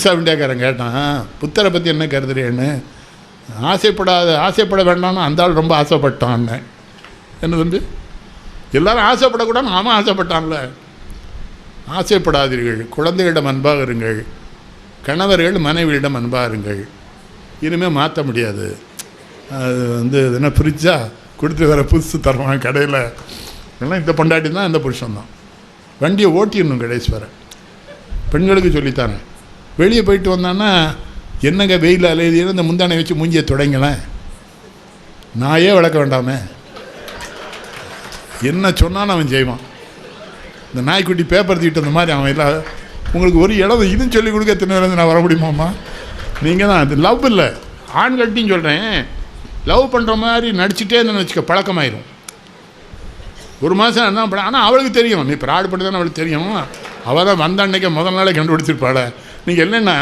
Times of இந்தியாக்காரன் கேட்டான் புத்தரை பற்றி என்ன கருதுறேன்னு? ஆசைப்படாத ஆசைப்பட வேண்டாம்னு அந்த ஆள் ரொம்ப ஆசைப்பட்டான்னு என்ன தம்பி? எல்லாரும் ஆசைப்படக்கூடாதுன்னு அவன் ஆசைப்பட்டான்ல. ஆசைப்படாதீர்கள் குழந்தைகளிடம் அன்பாக இருங்கள் கணவர்கள் மனைவியிடம் அன்பாக இருங்கள். இனிமேல் மாற்ற முடியாது. அது வந்து என்ன ஃப்ரிட்ஜா கொடுத்து வர புதுசு தருவான் கடையில். எல்லாம் இந்த பொண்டாட்டி தான் இந்த புருஷன் தான் வண்டியை ஓட்டிடணும் கடைசி வர. பெண்களுக்கு சொல்லித்தானே வெளியே போயிட்டு வந்தான்னா என்னங்க வெயில் அலையுதுன்னு இந்த முந்தானை வச்சு மூஞ்சியை தொடங்களேன்? நாயே வளர்க்க வேண்டாமே. என்ன சொன்னாலும் அவன் செய்வான். இந்த நாய்க்குட்டி பேப்பர் தீட்டு அந்த மாதிரி அவன் இல்லை உங்களுக்கு ஒரு இடம் இதுன்னு சொல்லி கொடுக்க தின்னு நான் வர முடியுமாம்மா? நீங்கள் தான் அது லவ் இல்லை. ஆண்கள்ட்டையும் சொல்கிறேன் லவ் பண்ணுற மாதிரி நடிச்சுட்டே இருந்தேன்னு வச்சுக்க பழக்கமாயிரும். ஒரு மாதம் என்ன பண்ண ஆனால் அவளுக்கு தெரியும். நீ ப்ராடு பண்ணி அவளுக்கு தெரியும். அவள் தான் வந்த அன்னைக்கு முதல் நாளே கண்டுபிடிச்சிருப்பாள். நீங்கள் என்னென்னா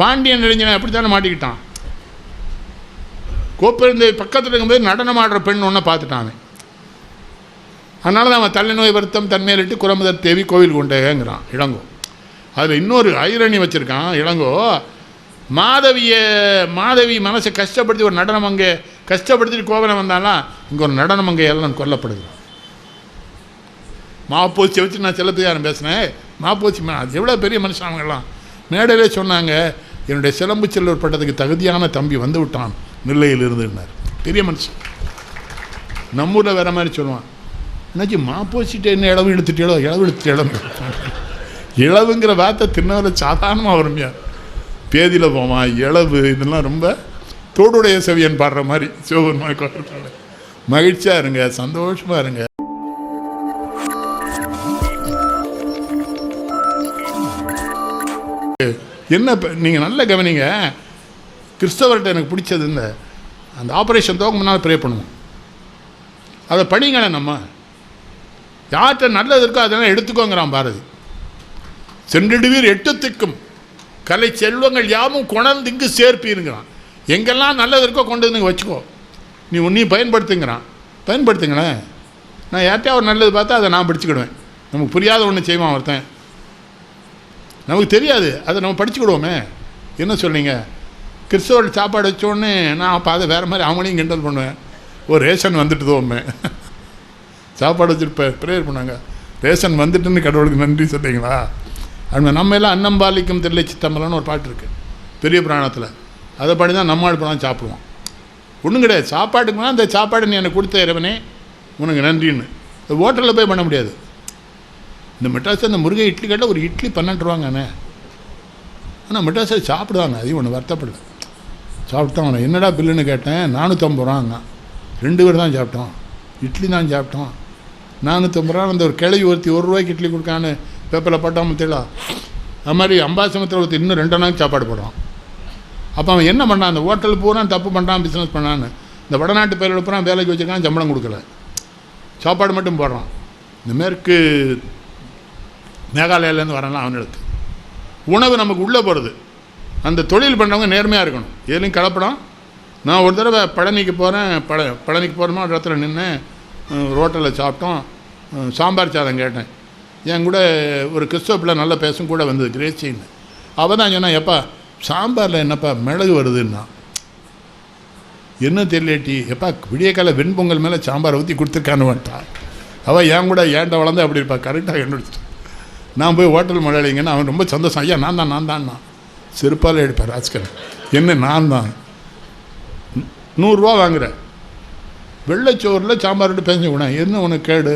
பாண்டியன் நெடுஞ்சனை அப்படி தானே மாட்டிக்கிட்டான்? கோப்பெருந்தை பக்கத்தில் இருக்கும்போது நடனம் ஆடுற பெண் ஒன்றை பார்த்துட்டான் அதனால தான் அவன் தலைநோய் வருத்தம் தன்மையிலிட்டு குரமுதர் தேவி கோவில் கொண்டேங்கிறான் இளங்கோ. அதில் இன்னொரு ஐரணி வச்சுருக்கான் இளங்கோ. மாதவியை மாதவி மனசை கஷ்டப்படுத்தி ஒரு நடனம் அங்கே கஷ்டப்படுத்திட்டு கோவலம் வந்தாலாம் இங்கே ஒரு நடனம் அங்கே எல்லாம் கொல்லப்படுகிறான் மாப்போச்சி வச்சு நான் சிலப்பதிகாரம் பேசினேன்? மாப்போச்சி மா அது எவ்வளோ பெரிய மனுஷன் அவங்கெல்லாம்? மேடையிலே சொன்னாங்க என்னுடைய சிலம்பு செல்லூர் பட்டத்துக்கு தகுதியான தம்பி வந்து விட்டான். நெல்லையில் இருந்துனார் பெரிய மனுஷன். நம்மூரில் வேற மாதிரி சொல்லுவான். என்னாச்சு மாப்போசிட்டு என்ன இளவு இழுத்துட்டேளோ இளவு இழுத்துட்டு இளவு? இளவுங்கிற வார்த்தை தின்னவரை சாதாரணமாக வருமையா பேதியில் போவான் இளவு இதெல்லாம் ரொம்ப தோடுடைய செவியன் பாடுற மாதிரி சிவபெருமான் மகிழ்ச்சியாக இருங்க சந்தோஷமாக இருங்க. என்ன நீங்கள் நல்ல கவனிங்க. கிறிஸ்தவர்கிட்ட எனக்கு பிடிச்சது இந்த அந்த ஆப்ரேஷன் துவங்க முன்னால் ப்ரே பண்ணுவோம். அதை படிங்களே நம்ம. யார்கிட்ட நல்லது இருக்கோ அதெல்லாம் எடுத்துக்கோங்கிறான் பாரதி. சென்றிடுவீர் எட்டுத்துக்கும். கலை செல்வங்கள் யாவும் கொணர்ந்து இங்கு சேர்ப்பீருங்கிறான். எங்கெல்லாம் நல்லது இருக்கோ கொண்டு வந்து வச்சுக்கோ. நீ உன்னையும் பயன்படுத்துங்கிறான். பயன்படுத்துங்களேன் நான் யார்கிட்டயா ஒரு நல்லது பார்த்தா அதை நான் படிச்சுக்கிடுவேன். நமக்கு புரியாத ஒன்று செய்வான் ஒருத்தன். நமக்கு தெரியாது. அதை நம்ம படிச்சுக்கிடுவோமே. என்ன சொன்னீங்க கிறிஸ்தவர்கள் சாப்பாடு வச்சோடனே நான் அப்போ அதை வேறு மாதிரி அவங்களையும் கிண்டல் பண்ணுவேன். ஒரு ரேஷன் வந்துட்டு தோமே சாப்பாடு வச்சுட்டு ப்ரேயர் பண்ணாங்க ரேஷன் வந்துட்டுன்னு கடவுளுக்கு நன்றி சொன்னீங்களா அது நம்ம எல்லாம் அன்னம்பாலிக்கும் தெரியல சித்தம்பலம்னு ஒரு பாட்டு இருக்குது பெரிய பிராணத்தில். அதை பாடி தான் நம்மாள் பழம் சாப்பிடுவோம். ஒன்றும் கிடையாது. சாப்பாட்டுக்கு அந்த சாப்பாடு நீ எனக்கு கொடுத்த இறைவனே உனக்கு நன்றின்னு. ஹோட்டலில் போய் பண்ண முடியாது. இந்த மெட்ராஸில் இந்த முருகை இட்லி கேட்டால் ஒரு இட்லி பன்னெண்டு ரூபாங்கண்ணே ஆனால் மெட்ராஸில் சாப்பிடுவாங்க அதையும் ஒன்று வருத்தப்படல. சாப்பிட்டோம் என்னடா பில்லுன்னு கேட்டேன் நானூற்றம்பது ரூபாங்க. ரெண்டு பேர் தான் சாப்பிட்டோம். இட்லி தான் சாப்பிட்டோம். நானூற்றம்பது ரூபா அந்த ஒரு கிளவி ஒருத்தி ஒரு ரூபாய்க்கு இட்லி கொடுக்கான்னு பேப்பரில் போட்டால் முத்திலா அது மாதிரி அம்பாசமத்தில் ஒருத்தர் இன்னும் ரெண்டு நாளைக்கு சாப்பாடு போடுறான் அப்போ அவன் என்ன பண்ணான் அந்த ஹோட்டல் பூரா தப்பு பண்ணுறான் பிஸ்னஸ் பண்ணான்னு. இந்த வடநாட்டு பயிரோட பூரா வேலைக்கு வச்சுருக்கான் சம்பளம் கொடுக்கல. சாப்பாடு மட்டும் போடுறான். இந்த மேற்கு மேகாலயாலேருந்து வரலாம் அவனுக்கு. உணவு நமக்கு உள்ளே போகிறது அந்த தொழில் பண்ணுறவங்க நேர்மையாக இருக்கணும். எதுலையும் கலப்படம். நான் ஒரு தடவை பழனிக்கு போகிறேன் பழ பழனிக்கு போகிறோமா ஒரு இடத்துல நின்று ரோட்டில் சாப்பிட்டோம். சாம்பார் சாதம் கேட்டேன். என் கூட ஒரு கிறிஸ்தவ பிள்ளை நல்லா பேசும் கூட வந்தது கிரேச்சின்னு அவள் தான் சொன்னா எப்பா சாம்பாரில் என்னப்பா மிளகு வருதுன்னா? என்ன தெரியலேட்டி எப்பா விடிய கால வெண்பொங்கல் மேலே சாம்பார் ஊற்றி கொடுத்துருக்கான்னு வந்துட்டா அவள் என் கூட ஏன்ட்ட வளர்ந்து அப்படி இருப்பா? கரெக்டாக கண்டுபிடிச்சிட்டு நான் போய் ஹோட்டல் மலையாளிங்கன்னு அவன் ரொம்ப சந்தோஷம். ஐயா நான் தான் நான் தான்ண்ணா செருப்பால் எடுப்பேன் ராஜ்கர். என்ன நான் தான். நூறுரூவா வாங்குறேன். வெள்ளைச்சோரில் சாம்பார் விட்டு பேச கூட என்ன உனக்கு கேடு?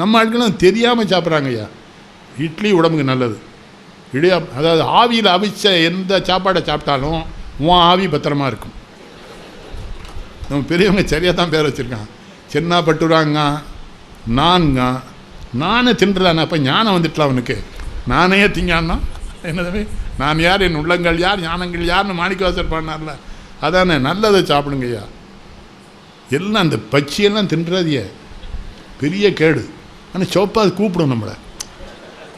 நம்ம ஆட்களும் தெரியாமல் சாப்பிட்றாங்க ஐயா. இட்லி உடம்புக்கு நல்லது. இடியா அதாவது ஆவியில் அவிச்ச எந்த சாப்பாடை சாப்பிட்டாலும் உன் ஆவி பத்திரமா இருக்கும். நம்ம பெரியவங்க சரியாக தான் பேர் வச்சுருக்கான் சின்ன பட்டுறாங்க நான்கான் நானே தின்றுதானே அப்போ ஞானம் வந்துட்டலாம் அவனுக்கு நானே திங்கான்னா? என்னது நான் யார்? என் உள்ளங்கள் யார்? ஞானங்கள் யார்னு மாணிக்கவாசர் பண்ணார்ல அதானே நல்லதை சாப்பிடுங்கய்யா. எல்லாம் அந்த பச்சியெல்லாம் தின்றதையே. பெரிய கேடு. ஆனால் சோப்பா அது கூப்பிடும் நம்மளை.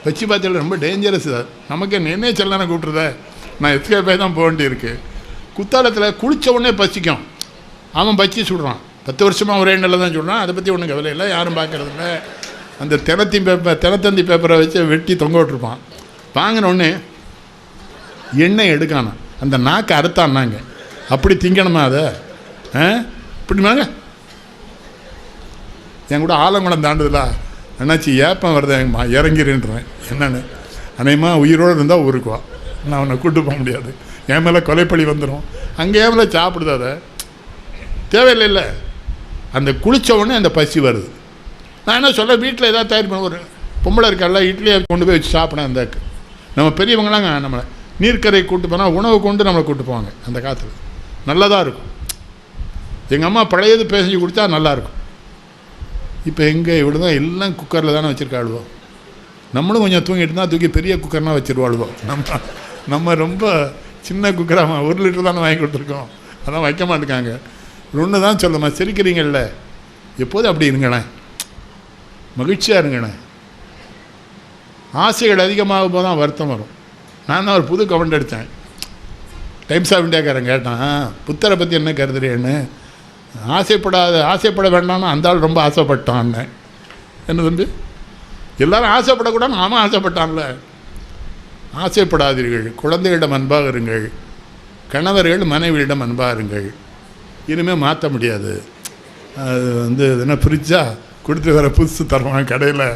பச்சி பாத்தியில் ரொம்ப டேஞ்சரஸ் அது நமக்கு என்னே செல்லான கூப்பிட்றத? நான் எஸ்கேப் ஆகி தான் போக வேண்டியிருக்கு. குத்தாலத்தில் குளித்த உடனே பசிக்கும். அவன் பச்சி சுடுறான். பத்து வருஷமாக ஒரே நல்லதான் தான் சொல்கிறான் அதை பற்றி ஒன்றும் கவலை இல்லை. யாரும் பார்க்கறது இல்லை அந்த தினத்தி பேப்பர் தினத்தந்தி பேப்பரை வச்சு வெட்டி தொங்க விட்டுருப்பான். வாங்கினோடனே எண்ணெய் எடுக்கானா. அந்த நாக்கை அறுத்தான்னாங்க. அப்படி திங்கணுமா அதை? ஆ? இப்படிமாங்க என் கூட ஆலங்குளம் தாண்டுதலா என்னாச்சு ஏப்பம் வருது? எங்கம்மா இறங்கிறேன்றேன் என்னென்னு. அநேகமா உயிரோடு இருந்தால் ஊருக்குவா நான் அவனை கூட்டு போக முடியாது. என் மேலே கொலைப்பழி வந்துடும் அங்கே ஏன் மேலே சாப்பிடுது அதை? தேவையில்லைல்ல அந்த குளித்த உடனே அந்த பசி வருது. நான் என்ன சொல்ல வீட்டில் ஏதாவது தயார் பண்ண ஒரு பொம்பளை இருக்கல இட்லியை கொண்டு போய் வச்சு சாப்பிடணும் அந்த நம்ம பெரியவங்களாங்க நம்மளை நீர்க்கரை கூட்டு போனால் உணவு கொண்டு நம்மளை கூட்டு போவாங்க அந்த காலத்தில். நல்லதாக இருக்கும். எங்கள் அம்மா பழையது பேசி கொடுத்தா நல்லாயிருக்கும் இப்போ எங்கே இவ்வளோ தான் எல்லாம் குக்கரில் தானே வச்சுருக்காளுவோம் நம்மளும் கொஞ்சம் தூங்கிட்டு இருந்தால் தூக்கி பெரிய குக்கர்னால் வச்சுருவாளுவோம் நம்ம நம்ம ரொம்ப சின்ன குக்கராக ஒரு லிட்டர் தானே வாங்கி கொடுத்துருக்கோம். அதான் வைக்க மாட்டேங்காங்க ஒன்று தான் சொல்லுமா சிரிக்கிறீங்கள்ல எப்போதும் அப்படி இருங்களேன். மகிழ்ச்சியாக இருங்கண்ணே. ஆசைகள் அதிகமாகும் போது தான் வருத்தம் வரும். நான் தான் ஒரு புது கமெண்ட் எடுத்தேன். டைம்ஸ் ஆஃப் இந்தியாக்காரன் கேட்டான் புத்தரை பற்றி என்ன கருதுறேன்னு? ஆசைப்படாத ஆசைப்பட வேண்டாம்னு அந்த ஆள் ரொம்ப ஆசைப்பட்டான்னு என்ன தம்பி? எல்லாரும் ஆசைப்படக்கூடாதுன்னு ஆமாம் ஆசைப்பட்டான்ல. ஆசைப்படாதீர்கள் குழந்தைகளிடம் அன்பாக இருங்கள் கணவர்கள் மனைவியிடம் அன்பாக இருங்கள். இனிமேல் மாற்ற முடியாது. அது வந்து என்ன ஃப்ரிட்ஜா கொடுத்து வர புதுசு தருவான் கடையில்.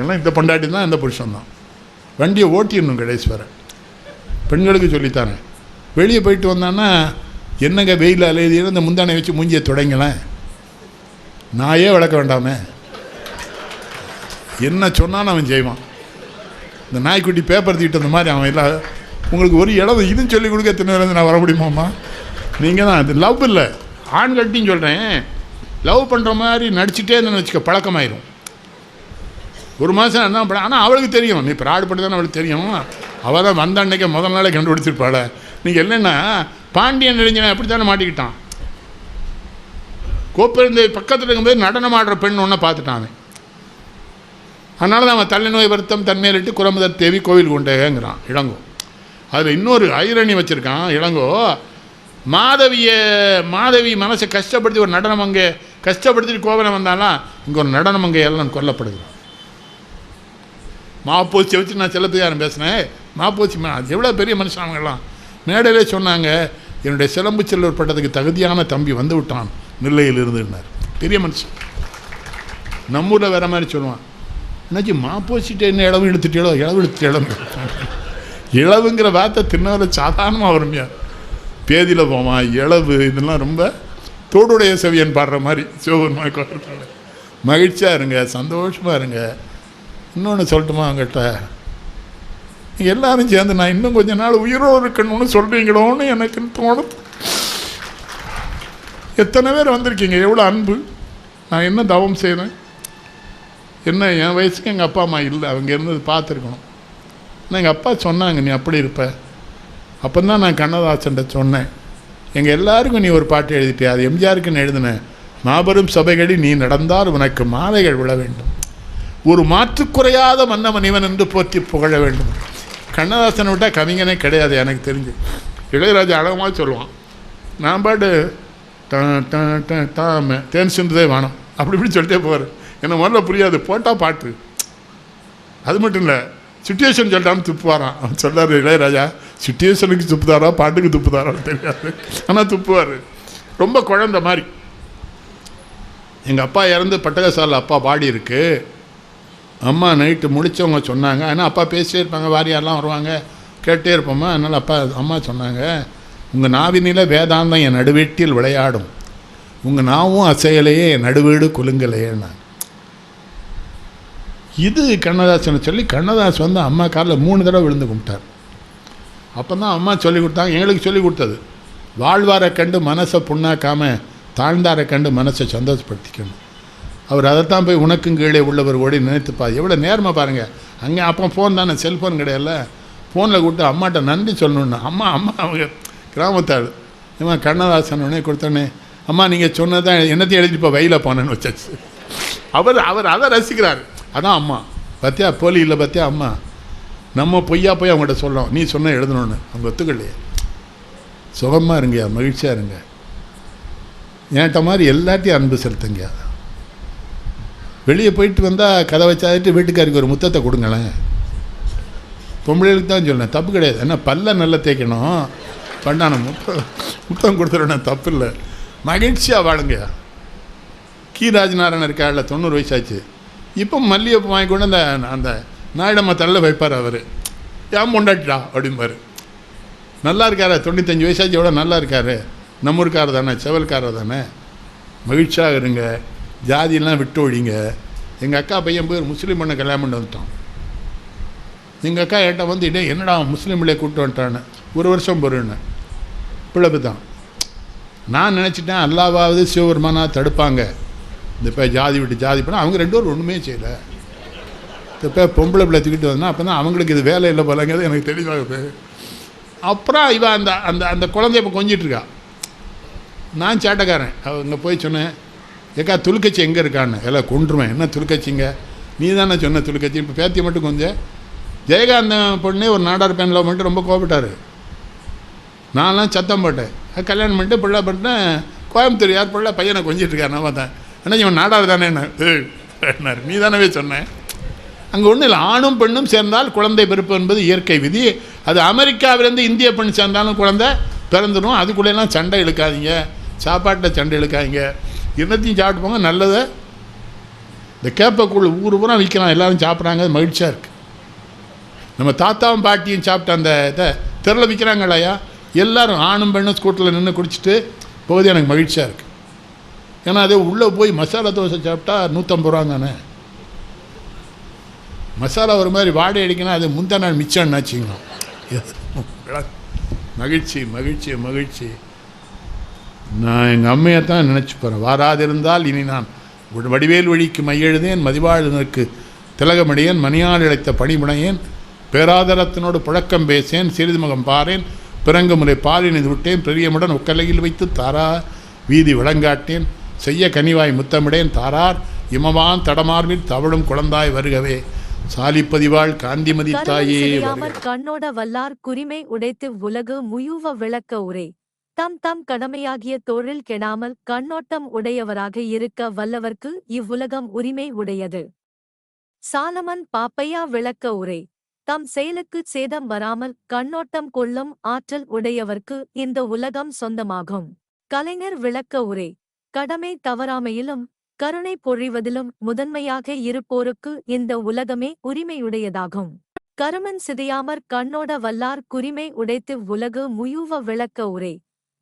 எல்லாம் இந்த பொண்டாட்டி தான் இந்த புருஷன் தான் வண்டியை ஓட்டிடணும் கடைசி பெண்களுக்கு சொல்லித்தாரேன். வெளியே போயிட்டு வந்தான்னா என்னங்க வெயில் அலையுதுன்னு இந்த முந்தானை வச்சு மூஞ்சியை தொடங்கினேன் நாயே வளர்க்க வேண்டாமே. என்ன சொன்னாலும் அவன் செய்வான். இந்த நாய்க்குட்டி பேப்பர் தீட்டு அந்த மாதிரி அவன் இல்லை உங்களுக்கு ஒரு இடம் இதுன்னு சொல்லி கொடுக்க தின்னு நான் வர முடியுமாம்மா? நீங்கள் தான் அது லவ் இல்லை. ஆண்கள்ட்டையும் சொல்கிறேன் லவ் பண்ணுற மாதிரி நடிச்சுட்டே இருந்தேன்னு வச்சுக்க பழக்கமாயிரும். ஒரு மாதம் என்ன பண்ண ஆனால் அவளுக்கு தெரியும். நீ ப்ராடு பண்ணி தானே அவளுக்கு தெரியும். அவள் தான் வந்த அன்னைக்கே முதல் நாளே கண்டுபிடிச்சிருப்பாள். நீங்கள் என்னென்னா பாண்டியன் நெடுஞ்சனை அப்படி தானே மாட்டிக்கிட்டான். கோப்பெருந்தை பக்கத்தில் இருக்கும்போது நடனம் ஆடுற பெண் ஒன்றை பார்த்துட்டான் அதனால தான் அவன் தலைநோய் வருத்தம் தன்மையிலிட்டு குரமுதர் தேவி கோவில் கொண்டேங்கிறான் இளங்கோ. அதில் இன்னொரு ஐரணி வச்சுருக்கான் இளங்கோ. மாதவியை மாதவி மனசை கஷ்டப்படுத்தி ஒரு நடனம் அங்கே கஷ்டப்படுத்திட்டு கோவலம் வந்தாலாம் இங்கே ஒரு நடனம் அங்கே எல்லாம் கொல்லப்படுகிறான் மாப்போச்சி வச்சு நான் சிலப்பதிகாரம் பேசினேன். மாப்போச்சி மா அது எவ்வளோ பெரிய மனுஷன் அவங்கெல்லாம். மேடையிலே சொன்னாங்க என்னுடைய சிலம்பு செல்லூர் பட்டத்துக்கு தகுதியான தம்பி வந்து விட்டான். நெல்லையில் இருந்துன்னார் பெரிய மனுஷன். நம்மூரில் வேற மாதிரி சொல்லுவான். என்னாச்சு மாப்போச்சிட்டு என்ன இளவு இழுத்துட்டேளோ? இளவு இழுத்துட்டு இளவு. இளவுங்கிற வார்த்தை தின்னவரை சாதாரணமாக வருமையா. பேதியில் போவான் இளவு இதெல்லாம் ரொம்ப தோடுடைய செவியன் பாடுற மாதிரி சிவபெருமான் கோயில் மகிழ்ச்சியாக இருங்க சந்தோஷமாக இருங்க. இன்னொன்று சொல்லட்டுமா அவங்ககிட்ட எல்லாரும் சேர்ந்து நான் இன்னும் கொஞ்ச நாள் உயிரோடு இருக்கணும்னு சொல்கிறீங்களோன்னு எனக்கு தோணுது. எத்தனை பேர் வந்திருக்கீங்க? எவ்வளோ அன்பு. நான் என்ன தவம் செய்கிறேன் என்ன என் வயசுக்கு எங்கள் அப்பா அம்மா இல்லை அவங்க இருந்தது பார்த்துருக்கணும். ஆனால் எங்கள் அப்பா சொன்னாங்க நீ அப்படி இருப்ப. அப்போ தான் நான் கண்ணதாசன்ட்ட சொன்னேன். எங்கள் எல்லாருக்கும் நீ ஒரு பாட்டு எழுதிட்டியா? அது எம்ஜிஆருக்குன்னு எழுதினேன் மாபெரும் சபைகளி நீ நடந்தால் உனக்கு மாலைகள் விழ வேண்டும். ஒரு மாற்றுக்குறையாத மன்னவன் இவன் என்று போற்றி புகழ வேண்டும். கண்ணதாசனை விட்டால் கவிஞனே கிடையாது எனக்கு தெரிஞ்சு. இளையராஜா அழகமாக சொல்லுவான் நான் பாட்டு ட ட ட தாம தேன் சிந்துதே வானம். அப்படி இப்படி சொல்லிட்டே போவார். என்ன முதல்ல புரியாது போட்டால் பாட்டு. அது மட்டும் இல்லை சுச்சுவேஷன் சொல்லிட்டான்னு துப்புவாரான் அவன் சொல்லார் இளையராஜா. சுச்சுவேஷனுக்கு துப்புதாரா பாட்டுக்கு துப்புதாரான்னு தெரியாது. ஆனால் துப்புவார். ரொம்ப குழந்த மாதிரி. எங்கள் அப்பா இறந்து பட்டகசாலில் அப்பா பாடி இருக்கு. அம்மா நைட்டு முடித்தவங்க சொன்னாங்க. ஆனால் அப்பா பேசிட்டே இருப்பாங்க. வாரியாரெலாம் வருவாங்க. கேட்டே இருப்போமா? அதனால் அப்பா அம்மா சொன்னாங்க உங்கள் நாவினில வேதாந்தம் என் நடுவேட்டில் விளையாடும். உங்கள் நாவும் அசையலையே என் நடுவீடு குலுங்கலையேன்னா இது கண்ணதாசனை சொல்லி கண்ணதாஸ் வந்து அம்மா காலில் மூணு தடவை விழுந்து கும்பிட்டார். அப்போ தான் அம்மா சொல்லி கொடுத்தாங்க எங்களுக்கு சொல்லி கொடுத்தது. வாழ்வாரை கண்டு மனசை புண்ணாக்காம தாழ்ந்தாரை கண்டு மனசை சந்தோஷப்படுத்திக்கணும். அவர் அதைத்தான் போய் உனக்கும் கீழே உள்ளவர் ஓடி நினைத்துப்பா எவ்வளோ நேரமாக பாருங்கள் அங்கே அப்போ ஃபோன் தானே செல்ஃபோன் கிடையாது ஃபோனில் கூப்பிட்டு அம்மாட்ட நன்றி சொல்லணுன்னு அம்மா அம்மா அவங்க கிராமத்தாள் ஏமா கண்ணதாசன் உடனே கொடுத்தோன்னே அம்மா நீங்கள் சொன்னதான் என்னத்தையும் எழுதிட்டு இப்போ வெயில போனேன்னு வச்சாச்சு. அவர் அவர் அதை ரசிக்கிறார். அதான் அம்மா. பத்தியா போலி இல்லை பத்தியா அம்மா? நம்ம பொய்யா போய் அவங்கள்ட்ட சொல்கிறோம் நீ சொன்ன எழுதணும்னு. அவங்க ஒத்துக்கலையே. சுகமாக இருங்கயா மகிழ்ச்சியாக இருங்க. ஏன்ட்ட மாதிரி எல்லாத்தையும் அன்பு செலுத்துங்க வெளியே போயிட்டு வந்தால் கதை வச்சாட்டு வீட்டுக்காருக்கு ஒரு முத்தத்தை கொடுங்களேன். பொம்பளைகளுக்கு தான் சொன்னேன் தப்பு கிடையாது. ஏன்னா பல்ல நல்லா தேய்க்கணும். பண்ணான முத்தம் முத்தம் கொடுத்துருவேன் தப்பு இல்லை. மகிழ்ச்சியாக வாழுங்க கி. ராஜநாராயணன் இருக்காள்ல தொண்ணூறு வயசாச்சு இப்போ மல்லிகைப்பூ வாங்கி கொண்டு அந்த அந்த நாயிடம்மா தள்ள வைப்பார் அவர். ஏன் பொண்டாட்டிடா? அப்படிம்பாரு. நல்லா இருக்காரு தொண்ணூத்தஞ்சு வயசாச்சு எவ்வளோ நல்லா இருக்காரு. நம்ம ஊருக்காரர் தானே செவல்காரர் தானே. மகிழ்ச்சியாக இருங்க. ஜாதியெல்லாம் விட்டு ஒழிங்க. எங்கள் அக்கா பையன் போய் ஒரு முஸ்லீம் பண்ண கல்யாணம் பண்ணி வந்துட்டான். எங்கள் அக்கா என்கிட்ட வந்து இடே என்னடா முஸ்லீம் கூப்பிட்டு வந்துட்டான்னு? ஒரு வருஷம் பொருன்னு பிழப்பு தான். நான் நினச்சிட்டேன் அல்லாவாவது சிவபெருமானா தடுப்பாங்க. இந்த இப்போ ஜாதி விட்டு ஜாதி பண்ணால் அவங்க ரெண்டு பேரும் ஒன்றுமே செய்யலை. இப்போ பொம்பளை பிள்ளை தூக்கிட்டு வந்தா அப்போ தான் அவங்களுக்கு இது வேலை இல்லை போலங்கிறது எனக்கு தெளிவாகுது அப்புறம் இவன் அந்த அந்த அந்த குழந்தைய இப்போ கொஞ்சிட்ருக்கா நான் சேட்டைக்காரன். அவங்க போய் சொன்னேன் ஏக்கா துளுக்கச்சி எங்கே இருக்கான்னு? எல்லாம் கொண்டுருவேன் என்ன துளுக்கச்சிங்க நீ தானே சொன்ன துளுக்கச்சி இப்போ பேத்தியை மட்டும் கொஞ்சம் ஜெயகாந்தன் பொண்ணே ஒரு நாடார் பேனில் மட்டும் ரொம்ப கோபப்பட்டார் நான்லாம் சத்தம் போட்டேன். கல்யாணம் பண்ணிட்டு பிள்ளை பண்ணிட்டேன் கோயம்புத்தூர் யார் பிள்ளை? பையனை கொஞ்சிட்டு இருக்காரு நான் பார்த்தேன். என்ன இவன் நாடார் தானே என்ன நீ தானவே சொன்னேன். அங்கே ஒன்றும் இல்லை ஆணும் பெண்ணும் சேர்ந்தால் குழந்தை பிறப்பு என்பது இயற்கை விதி. அது அமெரிக்காவிலேருந்து இந்திய பெண் சேர்ந்தாலும் குழந்தை பிறந்துடும் அதுக்குள்ளெல்லாம் சண்டை இழுக்காதீங்க. சாப்பாட்டில் சண்டை இழுக்காதீங்க. என்னத்தையும் சாப்பிட்டு போங்க நல்லதை. இந்த கேப்பக்கூழ் ஊர் பூரா விற்கிறான் எல்லாரும் சாப்பிட்றாங்க அது மகிழ்ச்சியாக இருக்குது நம்ம தாத்தாவும் பாட்டியும் சாப்பிட்ட அந்த இதை தெருவில் விற்கிறாங்களையா எல்லோரும் ஆணும் பெண்ணும் ஸ்கூட்டரில் நின்று குடிச்சிட்டு போகுது எனக்கு மகிழ்ச்சியாக இருக்குது ஏன்னா அதே உள்ளே போய் மசாலா தோசை சாப்பிட்டா நூற்றம்பது ரூபாங்கண்ணே தானே? மசாலா ஒரு மாதிரி வாடகை அடிக்கணும் அது முந்தா நாள் மிச்சம்னு வச்சுக்கணும் மகிழ்ச்சி மகிழ்ச்சி மகிழ்ச்சி. நான் எங்கள் அம்மையை தான் நினச்சி போகிறேன் வாராதிருந்தால் இனி நான் வடிவேல் வழிக்கு மையெழுதேன் மதிவாழ்தனுக்கு திலகமடியேன் மணியால் இழைத்த பணிமுனையேன் பேராதரத்தினோடு புழக்கம் பேசேன் சிறிது முகம் பாரேன் பிறங்கு முறை பாலினிது விட்டேன் பெரியமுடன் உக்கலையில் வைத்து தாரா வீதி விளங்காட்டேன் செய்ய கனிவாய் முத்தமிடேன் தாரார் இமவான் தடமார்பில் தவழும் குழந்தாய் வருகவே. சாலிப்பதிவாள் காந்திமதி தாயே கண்ணோட வல்லார் குரிமை உடைத்து உலகு முயுவ விளக்க உரை. தம் தம் கடமையாகிய தொழில் கெடாமல் கண்ணோட்டம் உடையவராக இருக்க வல்லவர்க்கு இவ்வுலகம் உரிமை உடையது. சாலமன் பாப்பையா விளக்க உரை. தம் செயலுக்குச் சேதம் வராமல் கண்ணோட்டம் கொள்ளும் ஆற்றல் உடையவர்க்கு இந்த உலகம் சொந்தமாகும். கலைஞர் விளக்க உரை. கடமை தவறாமையிலும் கருணை பொழிவதிலும் முதன்மையாக இருப்போருக்கு இந்த உலகமே உரிமையுடையதாகும். கருமன் சிதையாமற் கண்ணோட வல்லார் குரிமை உடைத்து உலகு முயுவ விளக்க உரை.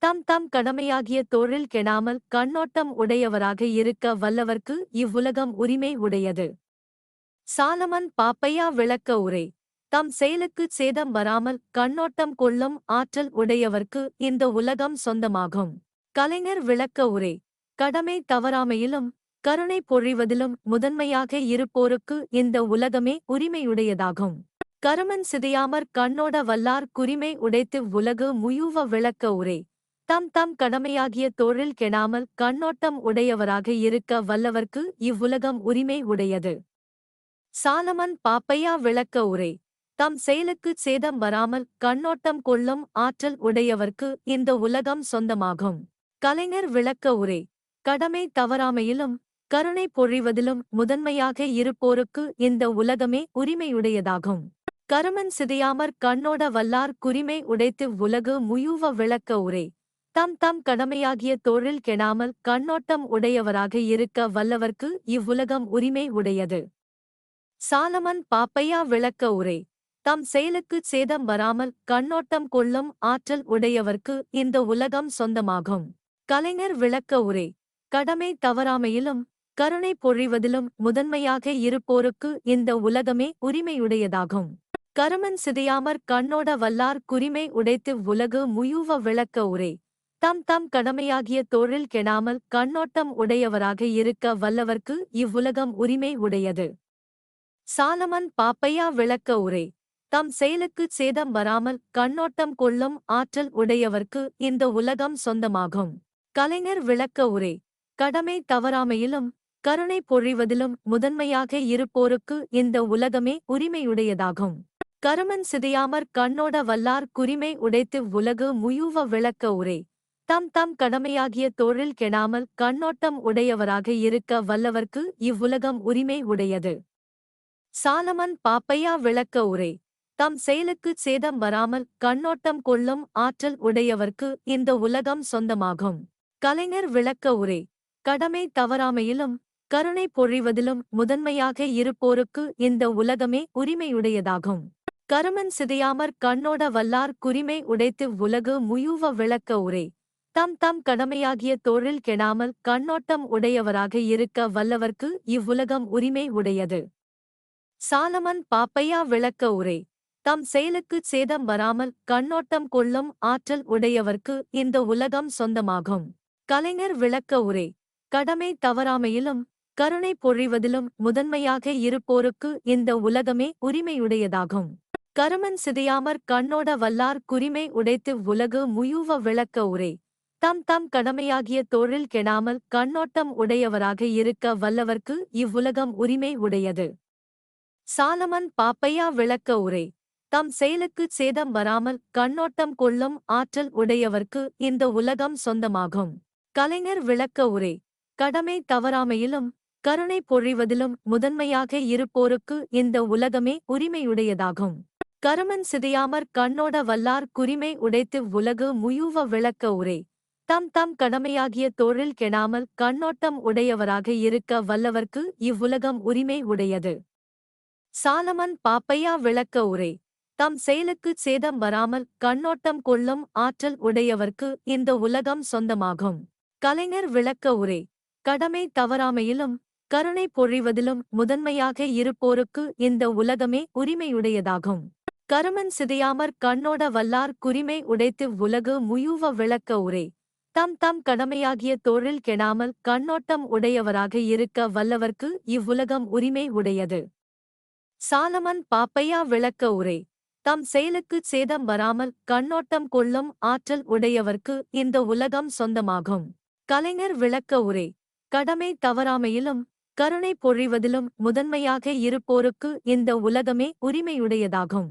தம் தம் கடமையாகிய தொழில் கெடாமல் கண்ணோட்டம் உடையவராக இருக்க வல்லவர்க்கு இவ்வுலகம் உரிமை உடையது. சாலமன் பாப்பையா விளக்க உரை. தம் செயலுக்குச் சேதம் வராமல் கண்ணோட்டம் கொள்ளும் ஆற்றல் உடையவர்க்கு இந்த உலகம் சொந்தமாகும். கலைஞர் விளக்க உரை. கடமை தவறாமையிலும் கருணை பொழிவதிலும் முதன்மையாக இருப்போருக்கு இந்த உலகமே உரிமையுடையதாகும். கருமன் சிதையாமற் கண்ணோட வல்லார் குரிமை உடைத்து உலகு முயுவ விளக்க உரை. தம் தம் கடமையாகிய தொழில் கெடாமல் கண்ணோட்டம் உடையவராக இருக்க வல்லவர்க்கு இவ்வுலகம் உரிமை உடையது. சாலமன் பாப்பையா விளக்க உரை. தம் செயலுக்குச் சேதம் வராமல் கண்ணோட்டம் கொள்ளும் ஆற்றல் உடையவர்க்கு இந்த உலகம் சொந்தமாகும். கலைஞர் விளக்க உரை. கடமை தவறாமையிலும் கருணை பொழிவதிலும் முதன்மையாக இருப்போருக்கு இந்த உலகமே உரிமையுடையதாகும். கருமன் சிதையாமற் கண்ணோட வல்லார் குரிமை உடைத்து உலகு முயூவ விளக்க உரை. தம் தம் கடமையாகிய தொழில் கெடாமல் கண்ணோட்டம் உடையவராக இருக்க வல்லவர்க்கு இவ்வுலகம் உரிமை உடையது. சாலமன் பாப்பையா விளக்க உரை. தம் செயலுக்குச் சேதம் வராமல் கண்ணோட்டம் கொள்ளும் ஆற்றல் உடையவர்க்கு இந்த உலகம் சொந்தமாகும். கலைஞர் விளக்க உரை. கடமை தவறாமையிலும் கருணை பொழிவதிலும் முதன்மையாக இருப்போருக்கு இந்த உலகமே உரிமையுடையதாகும். கருமன் சிதையாமற் கண்ணோட வல்லார் குரிமை உடைத்து உலகு முயுவ விளக்க உரை. தம் தம் கடமையாகிய தொழில் கெடாமல் கண்ணோட்டம் உடையவராக இருக்க வல்லவர்க்கு இவ்வுலகம் உரிமை உடையது. சாலமன் பாப்பையா விளக்க உரை. தம் செயலுக்குச் சேதம் வராமல் கண்ணோட்டம் கொள்ளும் ஆற்றல் உடையவர்க்கு இந்த உலகம் சொந்தமாகும். கலைஞர் விளக்க உரை. கடமை தவறாமையிலும் கருணை பொழிவதிலும் முதன்மையாக இருப்போருக்கு இந்த உலகமே உரிமையுடையதாகும். கருமன் சிதையாமற் கண்ணோட வல்லார் குரிமை உடைத்து உலகு முயுவ விளக்க உரை. தம் தம் கடமையாகிய தொழில் கெடாமல் கண்ணோட்டம் உடையவராக இருக்க வல்லவர்க்கு இவ்வுலகம் உரிமை உடையது. சாலமன் பாப்பையா விளக்க உரை. தம் செயலுக்கு சேதம் வராமல் கண்ணோட்டம் கொள்ளும் ஆற்றல் உடையவர்க்கு இந்த உலகம் சொந்தமாகும். கலைஞர் விளக்க உரை. கடமை தவறாமையிலும் கருணை பொழிவதிலும் முதன்மையாக இருப்போருக்கு இந்த உலகமே உரிமையுடையதாகும். கருமன் சிதையாமற் கண்ணோட வல்லார் குரிமை உடைத்து உலகு முயூவ விளக்க உரை. தம் தம் கடமையாகிய தொழில் கெடாமல் கண்ணோட்டம் உடையவராக இருக்க வல்லவர்க்கு இவ்வுலகம் உரிமை உடையது. சாலமன் பாப்பையா விளக்க உரை. தம் செயலுக்குச் சேதம் வராமல் கண்ணோட்டம் கொள்ளும் ஆற்றல் உடையவர்க்கு இந்த உலகம் சொந்தமாகும். கலைஞர் விளக்க உரை. கடமை தவறாமையிலும் கருணை பொழிவதிலும் முதன்மையாக இருப்போருக்கு இந்த உலகமே உரிமையுடையதாகும். கருமன் சிதையாமற் கண்ணோட வல்லார் குரிமை உடைத்து உலகு முயுவ விளக்க உரை. தம் தம் கடமையாகிய தொழில் கெடாமல் கண்ணோட்டம் உடையவராக இருக்க வல்லவர்க்கு இவ்வுலகம் உரிமை உடையது. சாலமன் பாப்பையா விளக்க உரை. தம் செயலுக்குச் சேதம் வராமல் கண்ணோட்டம் கொள்ளும் ஆற்றல் உடையவர்க்கு இந்த உலகம் சொந்தமாகும். கலைஞர் விளக்க உரை. கடமை தவறாமையிலும் கருணை பொழிவதிலும் முதன்மையாக இருப்போருக்கு இந்த உலகமே உரிமையுடையதாகும். கருமன் சிதையாமற் கண்ணோட வல்லார் குரிமை உடைத்து உலகு முயுவ விளக்க உரை. தம் தம் கடமையாகிய தொழில் கெடாமல் கண்ணோட்டம் உடையவராக இருக்க வல்லவர்க்கு இவ்வுலகம் உரிமை உடையது. சாலமன் பாப்பையா விளக்க உரை. தம் செயலுக்குச் சேதம் வராமல் கண்ணோட்டம் கொள்ளும் ஆற்றல் உடையவர்க்கு இந்த உலகம் சொந்தமாகும். கலைஞர் விளக்க உரை. கடமை தவறாமையிலும் கருணை பொழிவதிலும் முதன்மையாக இருப்போருக்கு இந்த உலகமே உரிமையுடையதாகும். கருமன் சிதையாமற் கண்ணோட வல்லார் குரிமை உடைத்து உலகு முயுவ விளக்க உரை. தம் தம் கடமையாகிய தொழில் கெடாமல் கண்ணோட்டம் உடையவராக இருக்க வல்லவர்க்கு இவ்வுலகம் உரிமை உடையது. சாலமன் பாப்பையா விளக்க உரை. தம் செயலுக்குச் சேதம் வராமல் கண்ணோட்டம் கொள்ளும் ஆற்றல் உடையவர்க்கு இந்த உலகம் சொந்தமாகும். கலைஞர் விளக்க உரை. கடமை தவறாமையிலும் கருணை பொழிவதிலும் முதன்மையாக இருப்போருக்கு இந்த உலகமே உரிமையுடையதாகும்.